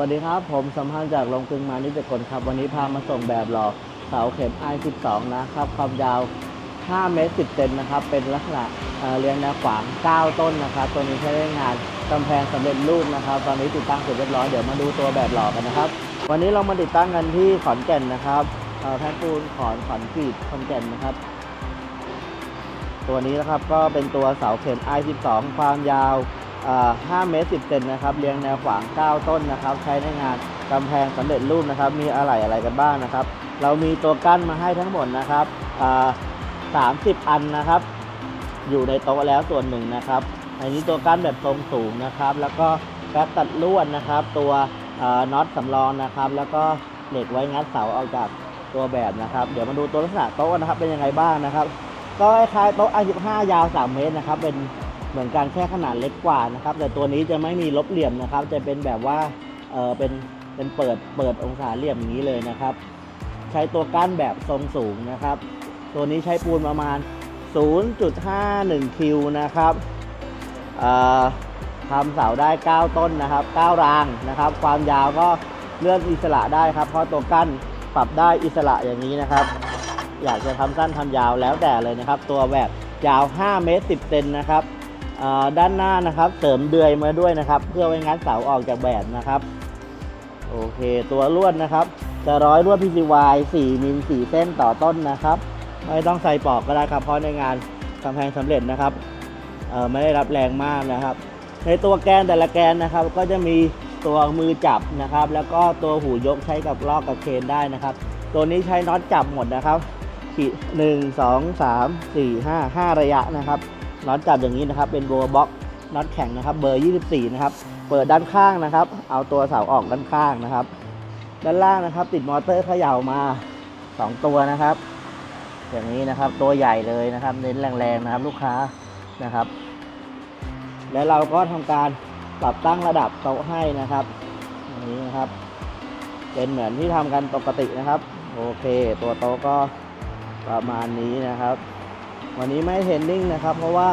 วัสดีครับ ผมสัมพันธ์จากโรงกลึงมานิจกลครับ วันนี้พามาส่งแบบหล่อเสาเข็ม I12 นะครับ ความยาว 5 เมตร 10 เซนนะครับ เป็นลักษณะเรียงแนวขวาง 9 ต้นนะครับ ตัวนี้ใช้ได้งานกำแพงสำเร็จรูปนะครับ ตอนนี้ติดตั้งเสร็จเรียบร้อย เดี๋ยวมาดูตัวแบบหล่อกันนะครับ วันนี้เรามาติดตั้งกันที่ขอนแก่นนะครับเอ่อแท่นปูนขอนขอนกรีดขอนแก่นนะครับ ตัวนี้นะครับก็เป็นตัวเสาเข็ม I12 ความยาว 5 เมตร 10 เซนนะครับ เรียงแนวขวาง 9 ต้นนะครับ ใช้ในงานกำแพงสำเร็จรูปนะครับ มีอะไรอะไรกันบ้างนะครับ เรามีตัวกั้นมาให้ทั้งหมดนะครับ30 อันนะครับ อยู่ในโต๊ะแล้วส่วนหนึ่งนะครับ อันนี้ตัวกั้นแบบทรงสูงนะครับ แล้วก็แป๊บตัดลวดนะครับ ตัวน็อตสำรองนะครับ แล้วก็เหล็กไว้งัดเสาออกจากตัวแบบนะครับ เดี๋ยวมาดูตัวลักษณะโต๊ะนะครับเป็นยังไงบ้างนะครับ ก็คล้ายโต๊ะ i15 ยาว 3 เมตรนะครับ เป็น เหมือนกันแค่ขนาดเล็กกว่านะครับ แต่ตัวนี้จะไม่มีลบเหลี่ยมนะครับ จะเป็นแบบว่าเออเป็นเป็นเปิดเปิดองศาเหลี่ยมอย่างนี้เลยนะครับ ใช้ตัวกั้นแบบทรงสูงนะครับ ตัวนี้ใช้ปูนประมาณ 0.51 คิวนะครับเอ่อทำเสาได้ 9 ต้นนะครับ 9 รางนะครับ ความยาวก็เลือกอิสระได้ครับเพราะตัวกั้นปรับได้อิสระอย่างนี้นะครับ อยากจะทำสั้นทำยาวแล้วแต่เลยนะครับ ตัวแบบยาว 5 เมตร 10 เซนนะครับ ด้านหน้านะครับ เสริมเดือยมาด้วยนะครับ เพื่อไว้งัดเสาออกจากแบบนะครับ โอเค ตัวลวดนะครับ จะร้อยลวด PCY 4มิล4เส้นต่อต้นนะครับ ไม่ต้องใส่ปอกก็ได้ครับ เพราะในงานกำแพงสำเร็จนะครับไม่ได้รับแรงมากนะครับ ในตัวแกนแต่ละแกนนะครับ ก็จะมีตัวมือจับนะครับ แล้วก็ตัวหูยกใช้กับลอกกับเคนได้นะครับ ตัวนี้ใช้น็อตจับหมดนะครับขีดหนึ่งสองสามสี่ห้าห้าระยะนะครับ น็อตจับอย่างนี้นะครับ เป็นโบว์บ็อกน็อตแข็งนะครับ เบอร์ 24 นะครับ เปิดด้านข้างนะครับ เอาตัวเสาออกด้านข้างนะครับ ด้านล่างนะครับ ติดมอเตอร์เขย่ามา 2 ตัวนะครับ อย่างนี้นะครับ ตัวใหญ่เลยนะครับ เน้นแรงๆนะครับ ลูกค้านะครับ แล้วเราก็ทำการปรับตั้งระดับโต๊ะให้นะครับอย่างนี้นะครับ เป็นเหมือนที่ทำกันปกตินะครับ โอเค ตัวโต๊ะก็ประมาณนี้นะครับ วันนี้ไม่เทรนนิ่งนะครับ เพราะว่า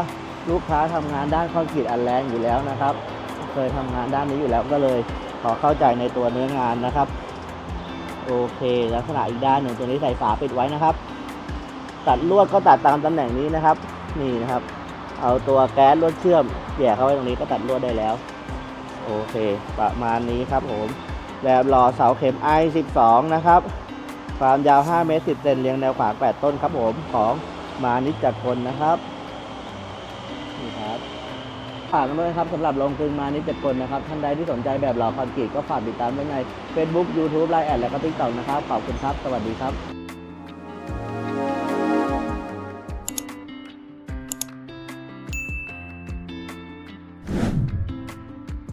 ลูกค้าทำงานด้านคอนกรีตอันแรงอยู่แล้วนะครับ เคยทำงานด้านนี้อยู่แล้วก็เลย ขอเข้าใจในตัวเนื้องานนะครับ โอเค ลักษณะอีกด้านหนึ่งตัวนี้ใส่ฝาปิดไว้นะครับ ตัดลวดก็ตัดตามตำแหน่งนี้นะครับ นี่นะครับ เอาตัวแก๊สลวดเชื่อมแย่เข้าไว้ตรงนี้ก็ตัดลวดได้แล้ว โอเค ประมาณนี้ครับ ผมแบบหล่อเสาเข็ม I12 นะครับ ความยาว5เมตร10เซนเรียงแนวขวาง8ต้นครับผมของ มานิจจักรคนนะครับนี่ครับฝากกันด้วยครับสำหรับลงกลึงมานิจจักรคนนะครับ ท่านใดที่สนใจแบบหล่อคอนกรีตก็ฝากติดตามไว้ใน Facebook YouTube ไลน์แอดและก็ติ๊กต็อกนะครับขอบคุณครับ สวัสดีครับ